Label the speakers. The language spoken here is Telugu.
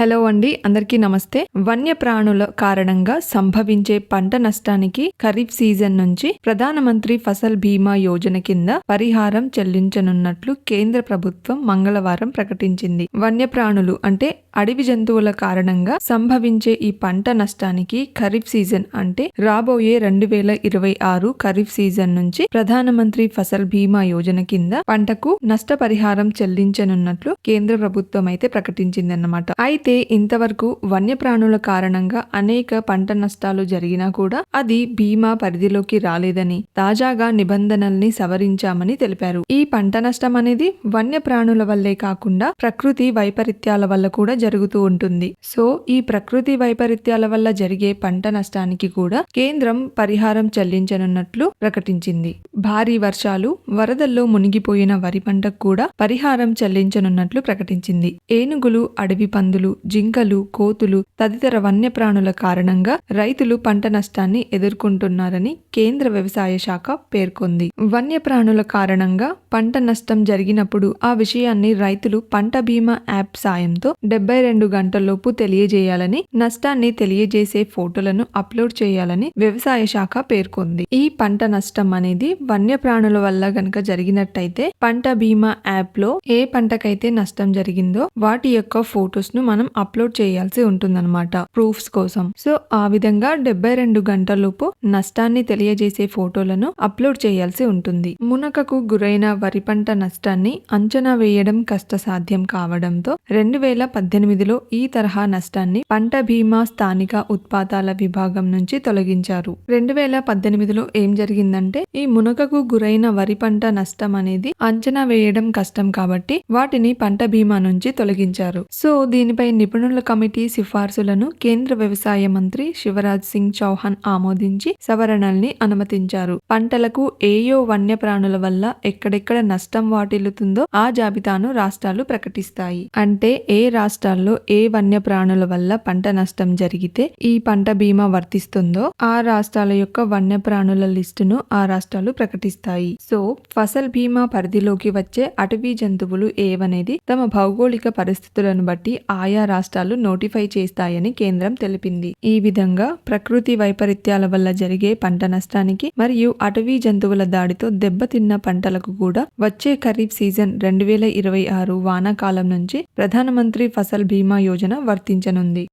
Speaker 1: హలో అండి అందరికీ నమస్తే. వన్యప్రాణుల కారణంగా సంభవించే పంట నష్టానికి ఖరీఫ్ సీజన్ నుంచి ప్రధానమంత్రి ఫసల్ బీమా యోజన కింద పరిహారం చెల్లించనున్నట్లు కేంద్ర ప్రభుత్వం మంగళవారం ప్రకటించింది. వన్యప్రాణులు అంటే అడవి జంతువుల కారణంగా సంభవించే ఈ పంట నష్టానికి ఖరీఫ్ సీజన్ అంటే రాబోయే రెండు వేల ఇరవై ఆరు ఖరీఫ్ సీజన్ నుంచి ప్రధానమంత్రి ఫసల్ బీమా యోజన కింద పంటకు నష్టపరిహారం చెల్లించనున్నట్లు కేంద్ర ప్రభుత్వం అయితే ప్రకటించిందన్నమాట. అయితే ఇంతవరకు వన్యప్రాణుల కారణంగా అనేక పంట నష్టాలు జరిగినా కూడా అది బీమా పరిధిలోకి రాలేదని తాజాగా నిబంధనల్ని సవరించామని తెలిపారు. ఈ పంట నష్టం అనేది వన్యప్రాణుల వల్లే కాకుండా ప్రకృతి వైపరీత్యాల వల్ల కూడా జరుగుతూ ఉంటుంది. సో ఈ ప్రకృతి వైపరీత్యాల వల్ల జరిగే పంట నష్టానికి కూడా కేంద్రం పరిహారం చెల్లించనున్నట్లు ప్రకటించింది. భారీ వర్షాలు వరదల్లో మునిగిపోయిన వరి పంటకు కూడా పరిహారం చెల్లించనున్నట్లు ప్రకటించింది. ఏనుగులు అడవి పందులు జింకలు కోతులు తదితర వన్యప్రాణుల కారణంగా రైతులు పంట నష్టాన్ని ఎదుర్కొంటున్నారని కేంద్ర వ్యవసాయ శాఖ పేర్కొంది. వన్యప్రాణుల కారణంగా పంట నష్టం జరిగినప్పుడు ఆ విషయాన్ని రైతులు పంట బీమా యాప్ సాయంతో డెబ్బై రెండు గంటల్లోపు తెలియజేయాలని నష్టాన్ని తెలియజేసే ఫోటోలను అప్లోడ్ చేయాలని వ్యవసాయ శాఖ పేర్కొంది. ఈ పంట నష్టం అనేది వన్యప్రాణుల వల్ల గనక జరిగినట్టయితే పంట బీమా యాప్లో ఏ పంటకైతే నష్టం జరిగిందో వాటి యొక్క ఫొటోస్ను మనం అప్లోడ్ చేయాల్సి ఉంటుందన్నమాట ప్రూఫ్స్ కోసం. సో ఆ విధంగా డెబ్బై రెండు గంటలలోపు నష్టాన్ని తెలియజేసే ఫోటోలను అప్లోడ్ చేయాల్సి ఉంటుంది. మునకకు గురైన వరి పంట నష్టాన్ని అంచనా వేయడం కష్టసాధ్యం కావడంతో రెండు వేల పద్దెనిమిదిలో ఈ తరహా నష్టాన్ని పంట బీమా స్థానిక ఉత్పాదాల విభాగం నుంచి తొలగించారు. రెండు వేల పద్దెనిమిదిలో ఏం జరిగిందంటే ఈ మునకకు గురైన వరి పంట నష్టం అనేది అంచనా వేయడం కష్టం కాబట్టి వాటిని పంట బీమా నుంచి తొలగించారు. సో దీనిపై నిపుణుల కమిటీ సిఫార్సులను కేంద్ర వ్యవసాయ మంత్రి శివరాజ్ సింగ్ చౌహాన్ ఆమోదించి సవరణల్ని అనుమతించారు. పంటలకు ఏయో వన్యప్రాణుల వల్ల ఎక్కడెక్కడ నష్టం వాటిల్లుతుందో ఆ జాబితాను రాష్ట్రాలు ప్రకటిస్తాయి. అంటే ఏ రాష్ట్రాల్లో ఏ వన్యప్రాణుల వల్ల పంట నష్టం జరిగితే ఈ పంట బీమా వర్తిస్తుందో ఆ రాష్ట్రాల యొక్క వన్యప్రాణుల లిస్టును ఆ రాష్ట్రాలు ప్రకటిస్తాయి. సో ఫసల్ బీమా పరిధిలోకి వచ్చే అటవీ జంతువులు ఏవనేది తమ భౌగోళిక పరిస్థితులను బట్టి ఆయా ఆయా రాష్ట్రాలు నోటిఫై చేస్తాయని కేంద్రం తెలిపింది. ఈ విధంగా ప్రకృతి వైపరీత్యాల వల్ల జరిగే పంట నష్టానికి మరియు అటవీ జంతువుల దాడితో దెబ్బతిన్న పంటలకు కూడా వచ్చే ఖరీఫ్ సీజన్ రెండు వేల ఇరవై ఆరు వానాకాలం నుంచి ప్రధానమంత్రి ఫసల్ బీమా యోజన వర్తించనుంది.